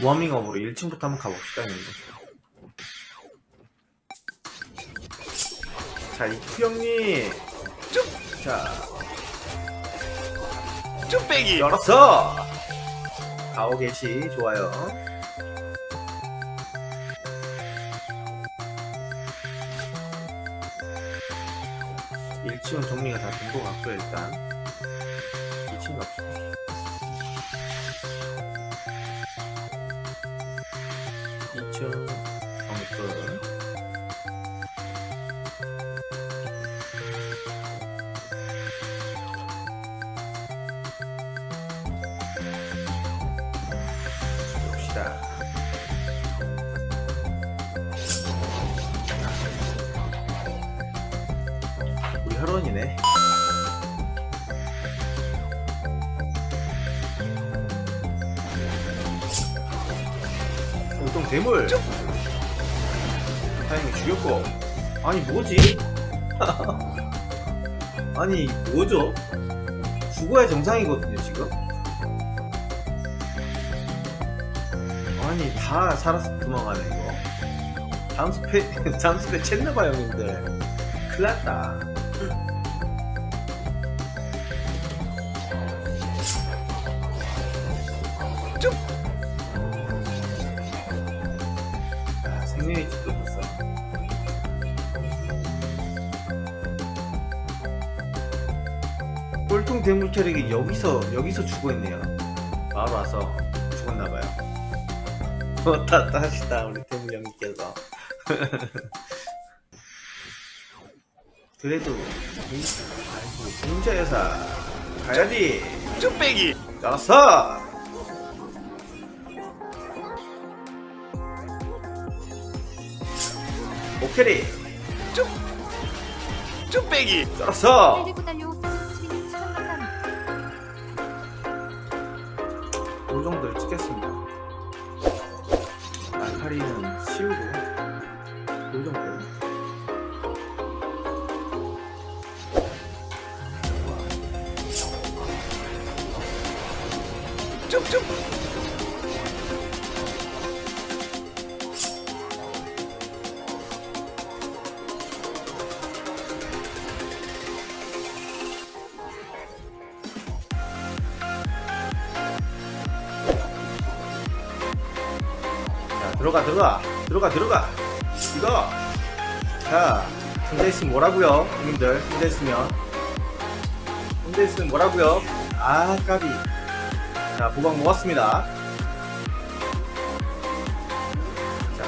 워밍업으로 1층부터 한번 가봅시다, 형님. 자, 이쿠 형님. 쭉! 자, 쭈빼기 열었어! 가오 계시, 좋아요. 일층은 정리가 다 된 것 같고요, 일단. 2층 갑시다. 봅시다. 우리 혈원이네. 보통 대물. 다행히 죽였고. 아니 뭐지? 아니 뭐죠? 죽어야 정상이거든요 지금. 아니 다 살아서 도망가네 이거. 잠수패 잠수패 챘나봐 형님들. 큰일났다. 쭉! 아, 생명의 집도 줬어. 꼴통 대물 캐릭이 여기서 여기서 죽어있네요. 바로 와서 왔다 갔다 하시다 우리 태무 형님께서. 그래도 아이고 공자 여사 가야지. 쭈빼기. 알았어 오케리! 쭈 쭈빼기. 알았어. 이 정도를 찍겠습니다. 알 파리는 치우고 이 정도 쭈쭈 자 들어가 들어가. 들어가 들어가. 이거. 자 혼자 있으면 뭐라고요 형님들? 혼자 있으면. 혼자 있으면 뭐라고요? 아 까비. 자 보방 먹었습니다. 자.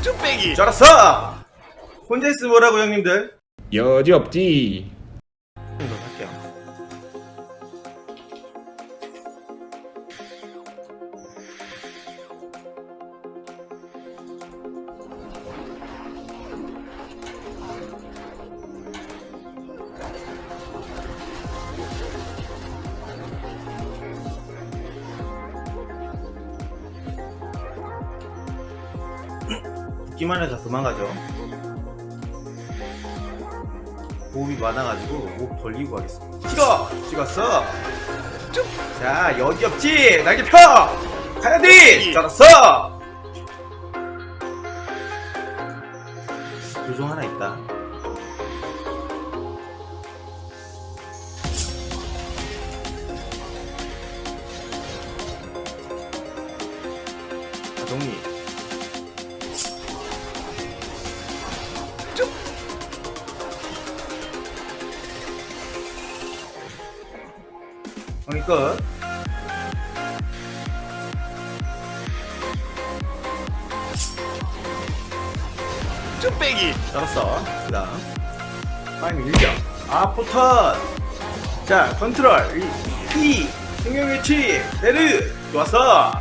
쭈빼기. 잘했어! 혼자 있으면 뭐라고 형님들? 여지 없지. 듣기만 해서 도망가죠. 호흡이 많아가지고 목 벌리고 하겠습니다. 찍어! 찍었어! 쭉! 자, 여기 없지! 날개 펴! 가야 돼! 잘았어! 요정 하나 있다. 끝. 쭈빼기 잘았어. 그 다음. 파임 일격. 아, 포턴. 자, 컨트롤. 이, P. 생명의치. 베르. 좋았어.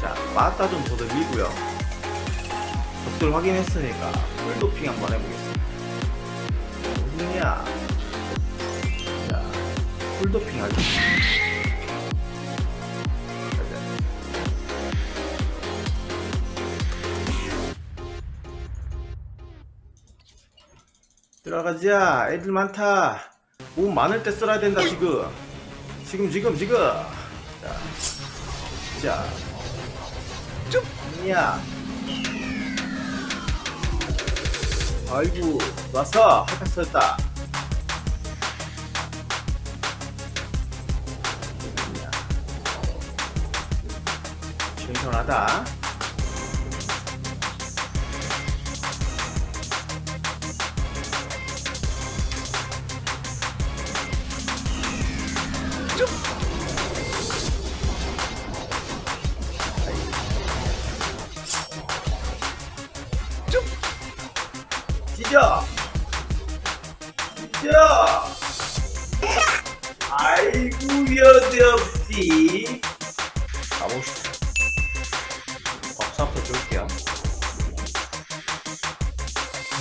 자, 빠따 좀더 늘리고요. 값들 확인했으니까 볼 도핑 한번 해보겠습니다. 무슨이야? 자, 볼 도핑 하겠습니다. 들어가자 애들 많다 몸 많을 때 써야 된다 지금 지금 지금 지금 자, 자. 쭉. 야. 아이고, 왔어. 한칸 썼다. 신선하다. 찢어! 찢어! 아이고, 여접지. 가봅시다. 박수 한번 줄게요.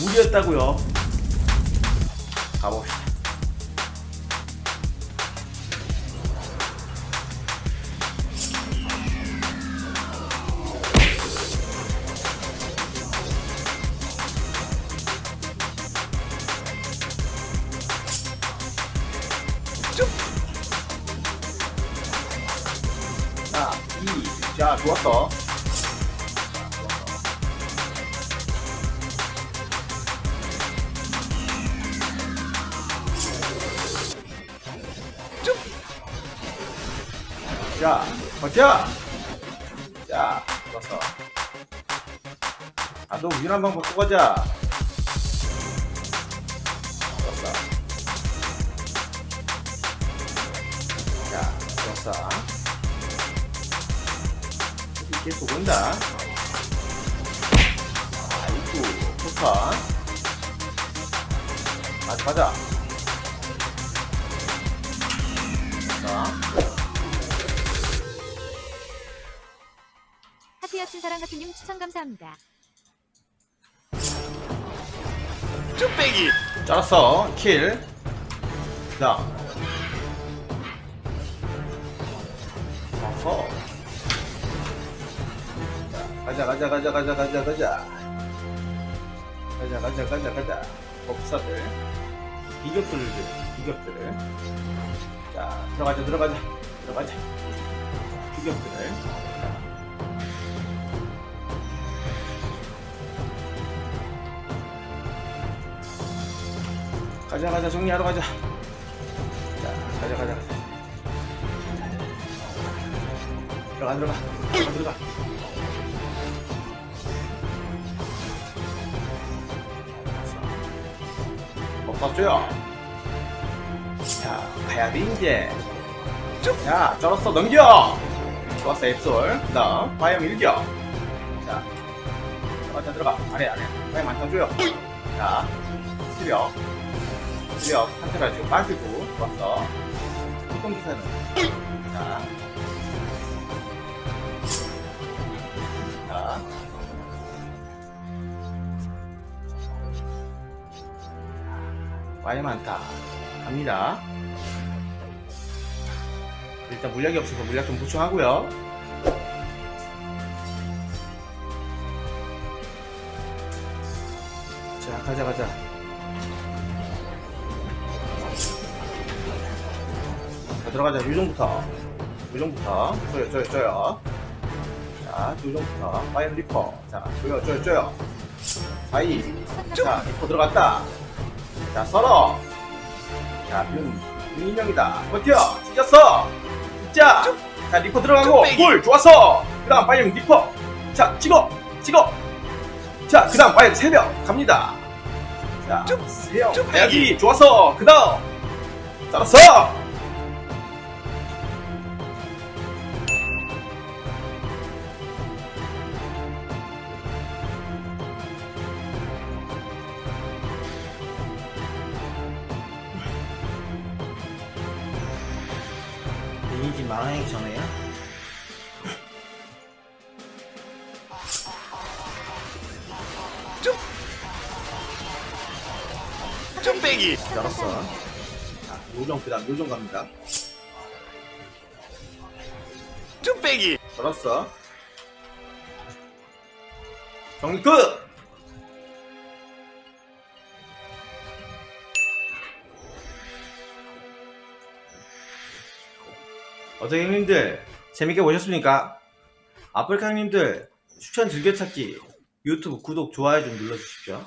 무리였다고요 가봅시다. 자, 좋았어. 자, 버텨! 자, 좋았어. 아, 너 위로 한번 바꿔 가자. 좋았어. 자, 좋았어. 계속 온다. 아이고, 좋다. 가자, 가자. 자. 하트 여친 사랑 같은 님 추천 감사합니다. 쭈빼기. 잘랐어 킬. 자. 가자 가자 가자 가자 가자 가자. 가자 가자 가자 가자. 법사들. 비격들을 줘. 비격들을. 자 들어가자 들어가자 들어가자. 비격들을. 자. 가자 가자 정리하러 가자. 자 가자 가자 가자. 들어가 들어가 들어가 들어가. 없었죠요. 자 가야 돼 이제. 자 쩔었어 넘겨. 좋았어 앱솔. 그다음 바이옴 일겨. 자 들어가 들어가 아래 아래 바이옴 안타줘요자 시력. 시력 상태가 지금 빠지고 좋았어. 뚜껑 기사는 자. 자. 많이 많다. 갑니다. 일단 물약이 없어서 물약 좀 보충하고요. 자, 가자, 가자. 자, 들어가자. 요정부터. 요정부터. 쪼여, 쪼여, 쪼여. 자, 요정부터. 파이어 리퍼. 자, 쪼여, 쪼여, 쪼여. 사이. 자, 리퍼 들어갔다. 자, 썰어. 자, 윤, 윤 인형이다. 버텨. 찢었어. 자, 자, 리퍼 들어가고. 볼, 좋았어. 그 다음 파이어 리퍼. 자, 찍어. 찍어. 자, 그 다음 파이어 새벽. 갑니다. 자, 뚝- 새벽. 대야기. 좋았어. 그 다음. 잘했어. 전에요? 쭈. 쭈빼기. 열었어. 자, 요정, 그 다음 요정 갑니다. 쭈빼기. 열었어. 정리 끝! 어떻게 형님들 재밌게 보셨습니까? 아프리카 형님들 추천 즐겨찾기 유튜브 구독 좋아요 좀 눌러주십시오